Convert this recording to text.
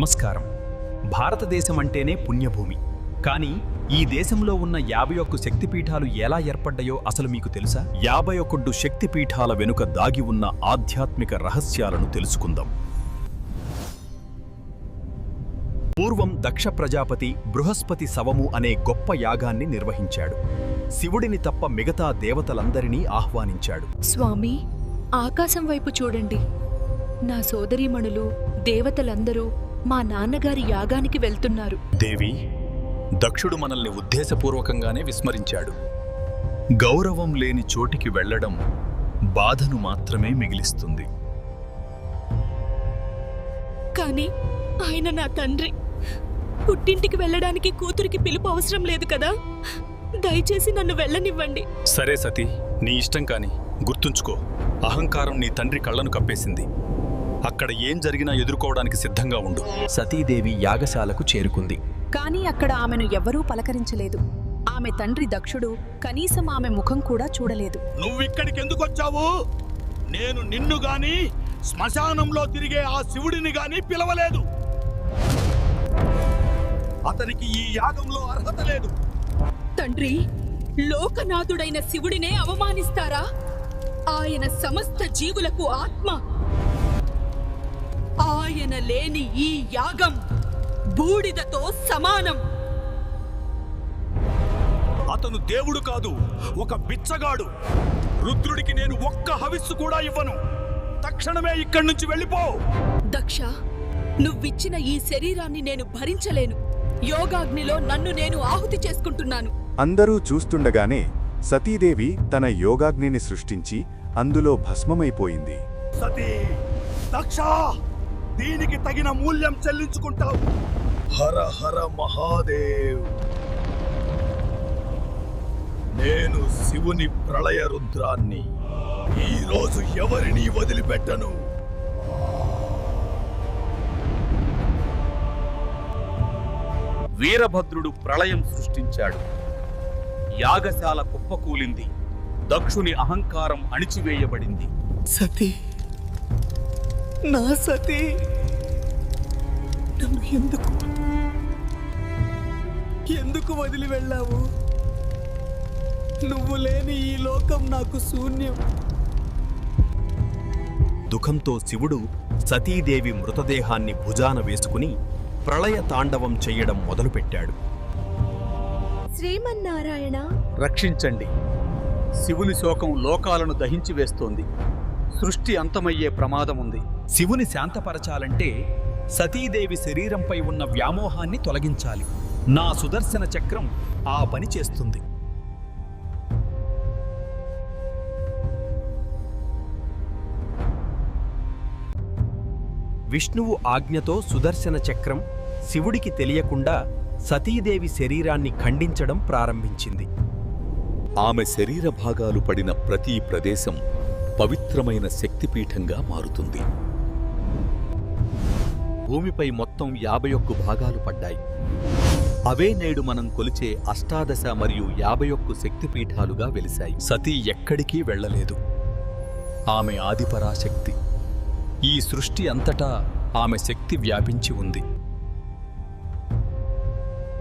నమస్కారం. భారతదేశం అంటేనే పుణ్యభూమి. కానీ ఈ దేశంలో ఉన్న యాభై ఒక్క శక్తిపీఠాలు ఎలా ఏర్పడ్డాయో అసలు మీకు తెలుసా? యాభై ఒక్కడు శక్తిపీఠాల వెనుక దాగి ఉన్న ఆధ్యాత్మిక రహస్యాలను తెలుసుకుందాం. పూర్వం దక్ష ప్రజాపతి బృహస్పతి శవము అనే గొప్ప యాగాన్ని నిర్వహించాడు. శివుడిని తప్ప మిగతా దేవతలందరినీ ఆహ్వానించాడు. స్వామి ఆకాశం వైపు చూడండి. నా సోదరీమణులు దేవతలందరూ మా నాన్నగారి యాగానికి వెళ్తున్నారు. దేవి దక్షుడు మనల్ని ఉద్దేశపూర్వకంగానే విస్మరించాడు. గౌరవం లేని చోటికి వెళ్ళడం బాధను మాత్రమే మిగిలిస్తుంది. కానీ ఆయన నా తండ్రి. పుట్టింటికి వెళ్ళడానికి కూతురికి పిలుపు అవసరం లేదు కదా? దయచేసి నన్ను వెళ్ళనివ్వండి. సరే సతీ నీ ఇష్టం కాని గుర్తుంచుకో. అహంకారం నీ తండ్రి కళ్ళను కప్పేసింది. అక్కడ ఏం జరిగినా ఎదుర్కోవడానికి సిద్ధంగా ఉండు. సతీదేవి యాగశాలకు చేరుకుంది. కానీ అక్కడ ఆమెను ఎవ్వరూ పలకరించలేదు. ఆమె తండ్రి దక్షుడు కనీసం ఆమె ముఖం కూడా చూడలేదు. నువ్విక్కడికి ఎందుకు వచ్చావు నేను నిన్ను గాని శ్మశానంలో తిరిగే ఆ శివుడిని గాని పిలవలేదు. అతనికి ఈ యాగంలో అర్హత లేదు. తండ్రి లోకనాథుడైన శివుడినే అవమానిస్తారా? ఆయన సమస్త జీవులకు ఆత్మ. ఆయన లేని ఈ యాగం బూడిదతో సమానం. అతను దేవుడు కాదు ఒక బిచ్చగాడు. రుద్రుడికి నేను ఒక్క హవిస్సు కూడా ఇవ్వను. తక్షణమే ఇక్కడి నుంచి వెళ్ళిపో. దక్ష నువ్విచ్చిన ఈ శరీరాన్ని నేను భరించలేను. యోగాగ్నిలో నన్ను నేను ఆహుతి చేసుకుంటున్నాను. అందరూ చూస్తుండగానే సతీదేవి తన యోగాగ్నిని సృష్టించి అందులో భస్మమైపోయింది. సతీ దక్ష! దీనికి తగిన మూల్యం చెల్లించుకుంటావు. హర హర మహాదేవ్. నేను శివుని ప్రళయ రుద్రాన్ని ఈ రోజు ఎవరిని వదిలిపెట్టను? వీరభద్రుడు ప్రళయం సృష్టించాడు. యాగశాల కుప్పకూలింది. దక్షుని అహంకారం అణిచివేయబడింది. సతీ. నా సతీ. నన్ను ఎందుకు? ఎందుకు వదిలి వెళ్ళావు? నువ్వు లేని ఈ లోకం నాకు శూన్యం. దుఃఖంతో శివుడు సతీదేవి మృతదేహాన్ని భుజాన వేసుకుని ప్రళయ తాండవం చెయ్యడం మొదలుపెట్టాడు. శ్రీమన్నారాయణ? రక్షించండి. శివుని శోకం లోకాలను దహించి వేస్తోంది. సృష్టి అంతమయ్యే ప్రమాదం ఉంది శివుని శాంతపరచాలంటే సతీదేవి శరీరంపై ఉన్న వ్యామోహాన్ని తొలగించాలి. నా సుదర్శన చక్రం ఆ పని చేస్తుంది. విష్ణువు ఆజ్ఞతో సుదర్శన చక్రం శివుడికి తెలియకుండా సతీదేవి శరీరాన్ని ఖండించడం ప్రారంభించింది. ఆమె శరీర భాగాలు పడిన ప్రతి ప్రదేశం పవిత్రమైన శక్తిపీఠంగా మారుతుంది. భూమిపై మొత్తం యాభై ఒక్క భాగాలు పడ్డాయి. అవే నేడు మనం కొలిచే అష్టాదశ మరియు యాభై ఒక్క శక్తిపీఠాలుగా వెలిశాయి. సతీ ఎక్కడికి వెళ్ళలేదు. ఆమె ఆదిపరాశక్తి. ఈ సృష్టి అంతటా ఆమె శక్తి వ్యాపించి ఉంది.